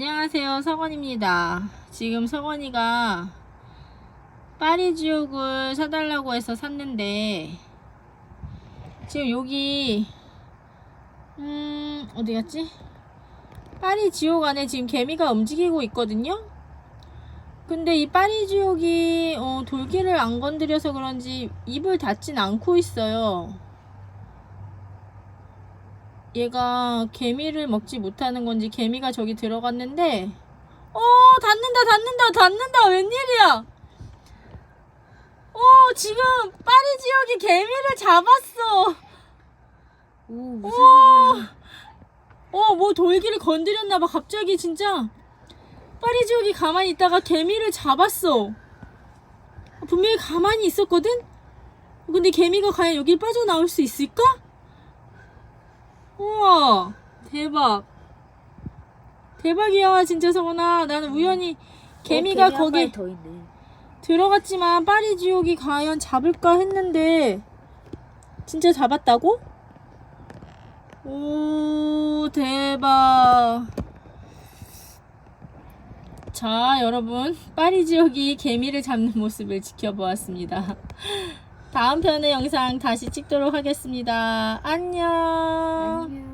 안녕하세요 서건입니다. 지금 서건이가 파리지옥을 사달라고 해서 샀는데 지금 여기 음 어디 갔지? 파리지옥 안에 지금 개미가 움직이고 있거든요? 근데 이 파리지옥이 어, 돌기를 안 건드려서 그런지 입을 닫진 않고 있어요 얘가 개미를 먹지 못하는 건지 개미가 저기 들어갔는데 어 닫는다 닫는다 닫는다 웬일이야? 어 지금 파리 지역이 개미를 잡았어. 오 무슨 어뭐 돌기를 건드렸나봐 갑자기 진짜. 파리 지역이 가만히 있다가 개미를 잡았어. 분명히 가만히 있었거든? 근데 개미가 과연 여기 빠져나올 수 있을까? 우와 대박. 대박이야 진짜 성원아. 나는 우연히 개미가 어, 개미 한 거기 마리 더 있네. 들어갔지만 파리 지옥이 과연 잡을까 했는데 진짜 잡았다고? 오 대박. 자 여러분. 파리 지옥이 개미를 잡는 모습을 지켜보았습니다 다음 편의 영상 다시 찍도록 하겠습니다 안녕 안녕.